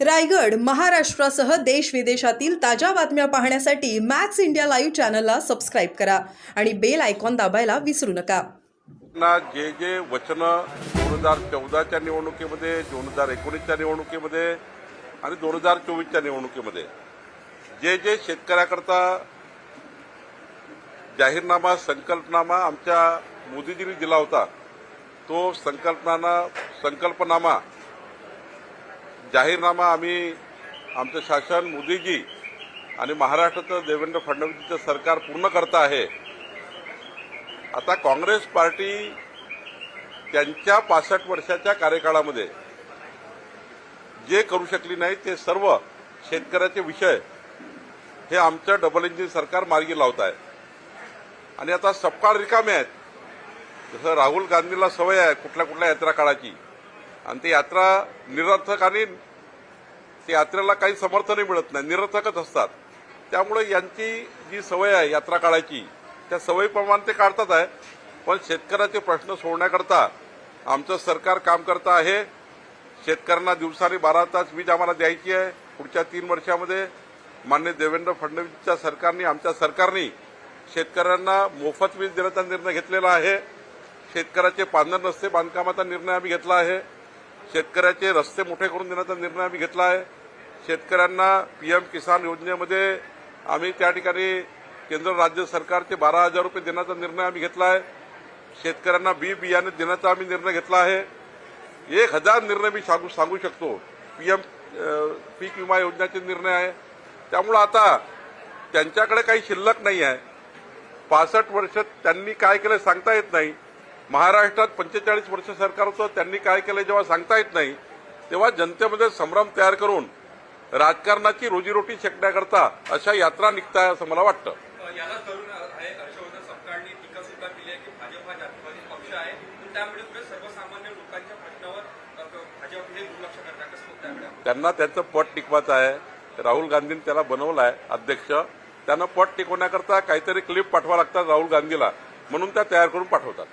रायगड महाराष्ट्रासह देश विदेशातील ताज्या बातम्या पाहण्यासाठी मॅक्स इंडिया लाईव्ह चॅनलला सबस्क्राईब करा आणि बेल आयकॉन दाबायला विसरू नका. ना जे जे वचनं दोन हजार चौदाच्या निवडणुकीमध्ये दोन हजार एकोणीसच्या निवडणुकीमध्ये आणि दोन हजार चोवीसच्या निवडणुकीमध्ये जे जे शेतकऱ्याकरता जाहीरनामा संकल्पनामा आमच्या मोदीजींनी दिला होता तो संकल्पना संकल्पनामा जाहीरनामा आम्ही आमचं शासन मोदीजी आणि महाराष्ट्राचं देवेंद्र फडणवीसचं सरकार पूर्ण करत आहे. आता काँग्रेस पार्टी त्यांच्या पासष्ट वर्षाच्या कार्यकाळामध्ये जे करू शकली नाही ते सर्व शेतकऱ्याचे विषय हे आमचं डबल इंजिन सरकार मार्गी लावत आहे आणि आता सपकाळ रिकामे आहेत. जसं राहुल गांधीला सवय आहे कुठल्या कुठल्या यात्रा काळाची. आणि ती यात्रा निरर्थक आणि ते यात्रेला काही समर्थनही मिळत नाही. निरर्थकच असतात. त्यामुळे यांची जी सवय आहे यात्रा काढायची त्या सवयीप्रमाणे ते काढतात आहे. पण शेतकऱ्याचे प्रश्न सोडण्याकरता आमचं सरकार काम करत आहे. शेतकऱ्यांना दिवसाने बारा तास वीज आम्हाला द्यायची आहे. पुढच्या तीन वर्षामध्ये मान्य देवेंद्र फडणवीसच्या सरकारने आमच्या सरकारने शेतकऱ्यांना मोफत वीज देण्याचा निर्णय घेतलेला आहे. शेतकऱ्याचे पांढर नसते बांधकामाचा निर्णय आम्ही घेतला आहे. शेतकऱ्याचे रस्ते मोठे करून देण्याचा निर्णय आम्ही घेतला आहे. शेतकऱ्यांना पीएम किसान योजनेमध्ये आम्ही त्या ठिकाणी केंद्र राज्य सरकारचे बारा हजार रुपये देण्याचा निर्णय आम्ही घेतला आहे. शेतकऱ्यांना बी बियाणे देण्याचा आम्ही निर्णय घेतला आहे. एक हजार निर्णय मी सांगू सांगू शकतो. पीएम पीक विमा योजनेचे निर्णय आहे. त्यामुळं आता त्यांच्याकडे काही शिल्लक नाही आहे. पासष्ट वर्ष त्यांनी काय केलं सांगता येत नाही. महाराष्ट्रात पंचेचाळीस वर्ष सरकार होतं त्यांनी काय केलं जेव्हा सांगता येत नाही तेव्हा जनतेमध्ये संभ्रम तयार करून राजकारणाची रोजीरोटी शेकण्याकरता अशा यात्रा निघताय असं मला वाटतं. हा त्यांना त्यांचं पट टिकवायचं आहे. राहुल गांधींनी त्याला बनवलं आहे अध्यक्ष. त्यांना पट टिकवण्याकरता काहीतरी क्लिप पाठवा लागतात राहुल गांधीला. म्हणून त्या तयार करून पाठवतात.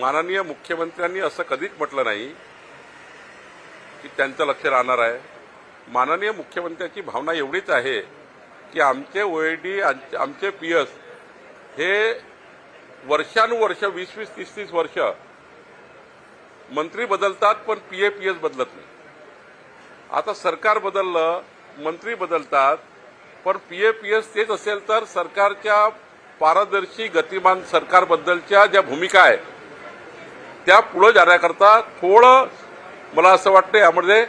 माननीय मुख्यमंत्र्यांनी असं कधीच म्हटलं नाही की त्यांचं लक्ष राहणार आहे. माननीय मुख्यमंत्र्यांची भावना एवढीच आहे की आमचे ओएडी आमचे पीएस हे वर्षानुवर्ष वीस वीस तीस तीस वर्ष मंत्री बदलतात पण पीए पीएस बदलत नाही. आता सरकार बदललं मंत्री बदलतात पण पीए पीएस तेच असेल तर सरकारच्या पारदर्शी गतिमान सरकारबद्दलच्या ज्या भूमिका आहेत त्या पुढं जाण्याकरता थोडं मला असं वाटतं यामध्ये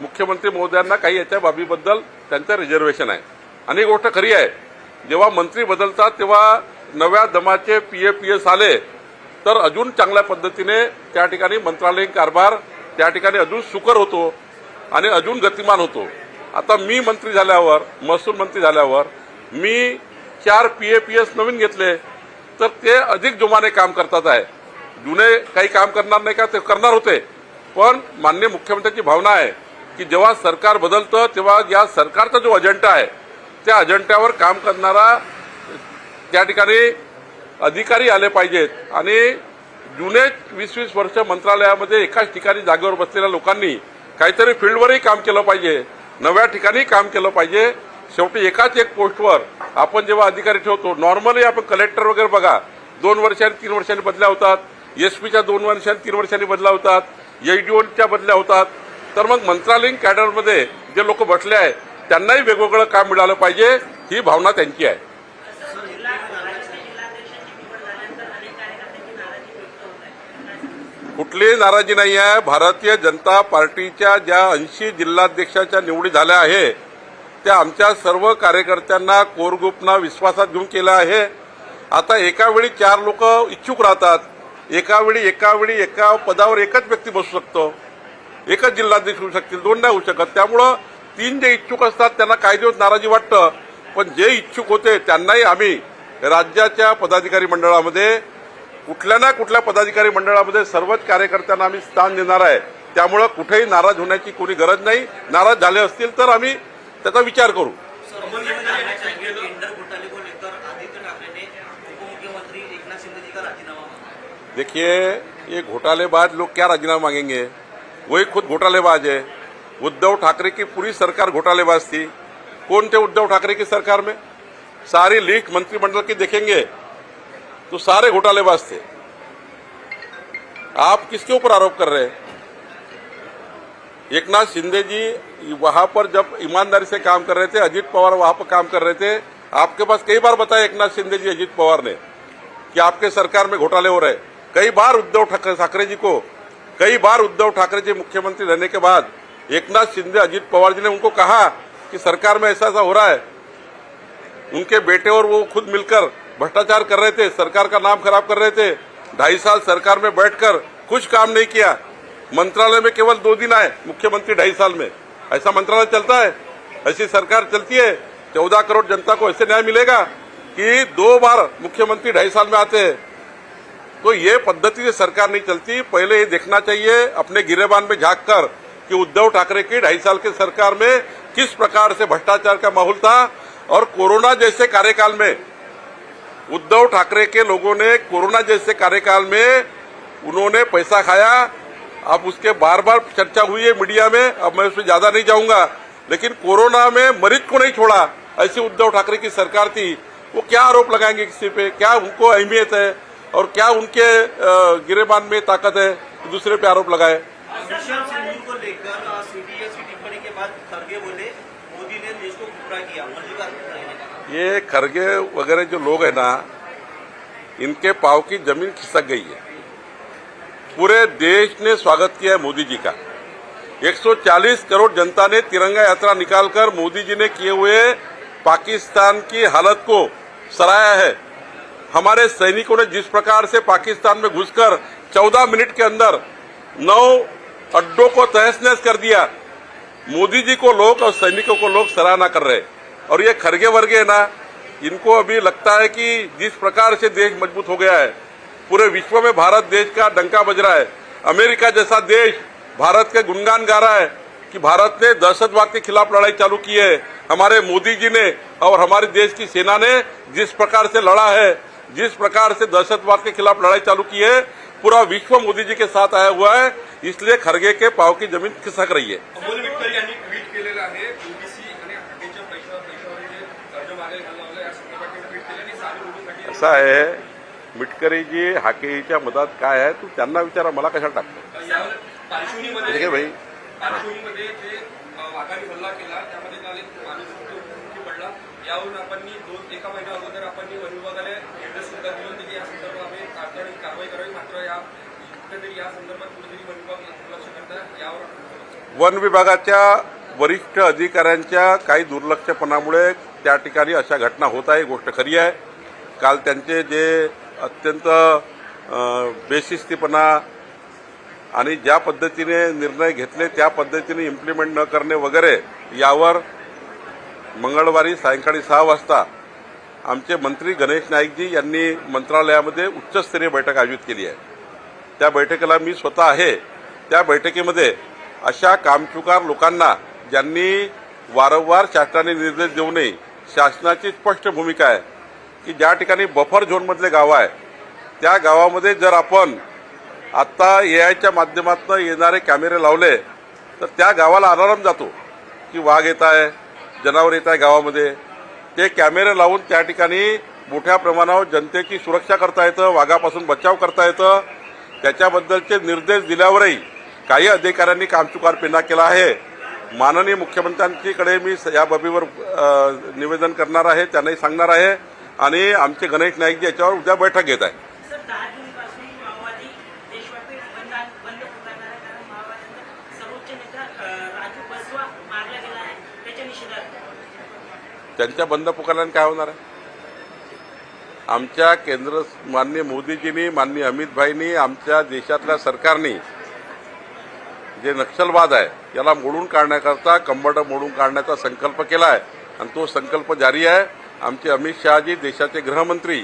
मुख्यमंत्री महोदयांना काही याच्या बाबीबद्दल त्यांचं रिझर्वेशन आहे. आणि गोष्ट खरी आहे. जेव्हा मंत्री बदलतात तेव्हा नव्या दमाचे पीए पीएस आले तर अजून चांगल्या पद्धतीने त्या ठिकाणी मंत्रालयीन कारभार त्या ठिकाणी अजून सुकर होतो आणि अजून गतिमान होतो. आता मी मंत्री झाल्यावर महसूल मंत्री झाल्यावर मी चार पीए पीएस नवीन घेतले तर ते अधिक जोमाने काम करतात आहे. जुने काही काम करणार नाही का? ते करणार होते. पण मान्य मुख्यमंत्र्यांची भावना आहे की जेव्हा सरकार बदलतं तेव्हा या सरकारचा जो अजेंडा आहे त्या अजेंड्यावर काम करणारा त्या ठिकाणी अधिकारी आले पाहिजेत. आणि जुने वीस वीस वर्ष मंत्रालयामध्ये एकाच ठिकाणी जागेवर बसलेल्या लोकांनी काहीतरी फील्डवरही काम केलं पाहिजे. नव्या ठिकाणी काम केलं पाहिजे. शेवटी एकाच एक पोस्टवर आपण जेव्हा अधिकारी ठेवतो नॉर्मली आपण कलेक्टर वगैरे बघा दोन वर्षांनी तीन वर्षांनी बदल्या होतात. एसपीच्या दोन वर्षांनी तीन वर्षांनी बदल्या होतात एचडीओच्या बदल्या होतात. तर मग मंत्रालयीन कॅडरमध्ये जे लोक बसले आहेत त्यांनाही वेगवेगळं काम मिळालं पाहिजे ही भावना त्यांची आहे. कुठलीही नाराजी नाही आहे. भारतीय जनता पार्टीच्या ज्या ऐंशी जिल्हाध्यक्षाच्या निवडी झाल्या आहे त्या आमच्या सर्व कार्यकर्त्यांना कोर ग्रुपना विश्वासात घेऊन केलं आहे. आता एका वेळी चार लोक इच्छुक राहतात. एका वेळी एका वेळी एका पदावर एकच व्यक्ती बसू शकतो. एकच जिल्हाध्यक्ष होऊ शकतील दोन नाही होऊ शकत. त्यामुळं तीन जे इच्छुक असतात त्यांना काही दिवस नाराजी वाटतं. पण जे इच्छुक होते त्यांनाही आम्ही राज्याच्या पदाधिकारी मंडळामध्ये कुठल्या ना कुठल्या पदाधिकारी मंडळामध्ये सर्वच कार्यकर्त्यांना आम्ही स्थान देणार आहे. त्यामुळं कुठेही नाराज होण्याची कोणी गरज नाही. नाराज झाले असतील तर आम्ही त्याचा विचार करू. देखिए, ये घोटालेबाज लोग क्या राजीनामा मांगेंगे? वही खुद घोटालेबाज है। उद्धव ठाकरे की पूरी सरकार घोटालेबाज थी। कौन थे उद्धव ठाकरे की सरकार में? सारी लीक मंत्रिमंडल की देखेंगे तो सारे घोटालेबाज थे। आप किसके ऊपर आरोप कर रहे हैं? एक नाथ शिंदे जी वहाँ पर जब ईमानदारी से काम कर रहे थे, अजीत पवार वहाँ पर काम कर रहे थे, आपके पास कई बार बताया एक नाथ शिंदे जी अजीत पवार ने, कि आपके सरकार में घोटाले हो रहे कई बार उद्धव ठाकरे ठाकरे जी को, कई बार उद्धव ठाकरे जी मुख्यमंत्री रहने के बाद एक नाथ शिंदे, अजीत पवार जी ने उनको कहा कि सरकार में ऐसा ऐसा हो रहा है। उनके बेटे और वो खुद मिलकर भ्रष्टाचार कर रहे थे, सरकार का नाम खराब कर रहे थे। ढाई साल सरकार में बैठकर कुछ काम नहीं किया। मंत्रालय में केवल दो दिन आए, मुख्यमंत्री ढाई साल में। ऐसा मंत्रालय चलता है, ऐसी सरकार चलती है। चौदह करोड़ जनता को ऐसे न्याय मिलेगा कि दो बार मुख्यमंत्री ढाई साल में आते हैं। तो ये पद्धति से सरकार नहीं चलती। पहले ये देखना चाहिए, अपने गिरेबान में झाँक कर कि उद्धव ठाकरे की ढाई साल की सरकार में किस प्रकार से भ्रष्टाचार का माहौल था। और कोरोना जैसे कार्यकाल में उद्धव ठाकरे के लोगों ने कोरोना जैसे कार्यकाल में उन्होंने पैसा खाया। अब उसके बार बार चर्चा हुई है मीडिया में। अब मैं उसमें ज़्यादा नहीं जाऊँगा। लेकिन कोरोना में मरीज़ को नहीं छोड़ा, ऐसी उद्धव ठाकरे की सरकार थी। वो क्या आरोप लगाएँगे किसी पे? क्या उनको अहमियत है? और क्या उनके गिरेबान में ताकत है दूसरे पे आरोप लगाए? को लेकर टिप्पणी के बाद खरगे बोले मोदी ने देश को किया मल्लिकार्जुन खड़गे ने कहा ये खरगे वगैरह जो लोग हैं ना इनके पाव की ज़मीन खिसक गई है। पूरे देश ने स्वागत किया है मोदी जी का। 140 करोड़ जनता ने तिरंगा यात्रा निकालकर मोदी जी ने किए हुए पाकिस्तान की हालत को सराहा है। हमारे सैनिकों ने जिस प्रकार से पाकिस्तान में घुसकर 14 मिनट के अंदर नौ अड्डों को तहस नहस कर दिया, मोदी जी को लोग और सैनिकों को लोग सराहना कर रहे और ये खरगे वर्गे ना, इनको अभी लगता है कि जिस प्रकार से देश मज़बूत हो गया है, पूरे विश्व में भारत देश का डंका बज रहा है। अमेरिका जैसा देश भारत के गुणगान गा रहा है कि भारत ने दहशतवाद के खिलाफ लड़ाई चालू की है। हमारे मोदी जी ने और हमारे देश की सेना ने जिस प्रकार से लड़ा है जिस प्रकार से दहशतवाद के खिलाफ लड़ाई चालू की है पूरा विश्व मोदी जी के साथ आया हुआ है इसलिए खरगे के पाव की जमीन खिसक रही है। असं आहे मिटकरी जी हाकेच्या मधात काय आहे तू त्यांना विचारा मला कशाला टाकतो? ठीक आहे भाई पार्श्वभूमीमध्ये यावरून आपण दोन एका महिन्या अगोदर आपण वन विभागाला निर्देश सुद्धा दिले होते की या संदर्भात आम्ही तातडीने कारवाई करावी. मात्र या कुठेतरी या संदर्भात कुठेतरी वन विभाग दुर्लक्ष करता यावर वन विभागाच्या वरिष्ठ अधिकाऱ्यांच्या काही दुर्लक्षपणामुळे त्या ठिकाणी अशा घटना होत आहे गोष्ट खरी आहे. काल त्यांचे जे अत्यंत बेशिस्तीपणा आणि ज्या पद्धतीने निर्णय घेतले त्या पद्धतीने इम्प्लिमेंट न करणे वगैरे यावर मंगळवारी सायंकाळी सहा वाजता आमचे मंत्री गणेश नाईकजी यांनी मंत्रालयामध्ये उच्चस्तरीय बैठक आयोजित केली आहे. त्या बैठकीला मी स्वतः आहे. त्या बैठकीमध्ये अशा कामचुकार लोकांना ज्यांनी वारंवार शासनाने निर्देश देऊ नये शासनाची स्पष्ट भूमिका आहे की ज्या ठिकाणी बफर झोनमधले गावं आहे त्या गावामध्ये जर आपण आत्ता ए आयच्या माध्यमातून येणारे कॅमेरे लावले तर त्या गावाला अलार्म जातो की वाघ येत आहे जनावर येत आहे गावामध्ये. ते कॅमेरे लावून त्या ठिकाणी मोठ्या प्रमाणावर जनतेची सुरक्षा करता येतं वाघापासून बचाव करता येतं. त्याच्याबद्दलचे निर्देश दिल्यावरही काही अधिकाऱ्यांनी कामचुकारपणा केला आहे. माननीय मुख्यमंत्र्यांकडे मी स- या बाबीवर निवेदन करणार आहे त्यांनाही सांगणार आहे. आणि आमचे गणेश नाईक जी याच्यावर उद्या बैठक घेत आहे त्यांच्या बंद पुकारल्याने काय होणार आहे? आमच्या केंद्र माननीय मोदीजींनी माननीय अमितभाईंनी आमच्या देशातल्या सरकारने जे नक्षलवाद आहे याला मोडून काढण्याकरता कंबड मोडून काढण्याचा संकल्प केला आहे. आणि तो संकल्प जारी आहे. आमचे अमित शहाजी देशाचे गृहमंत्री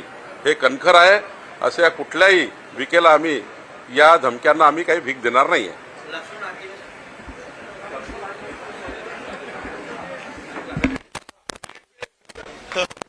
हे कणखर आहे. अशा कुठल्याही विकेला आम्ही या धमक्यांना आम्ही काही भीक देणार नाही आहे America.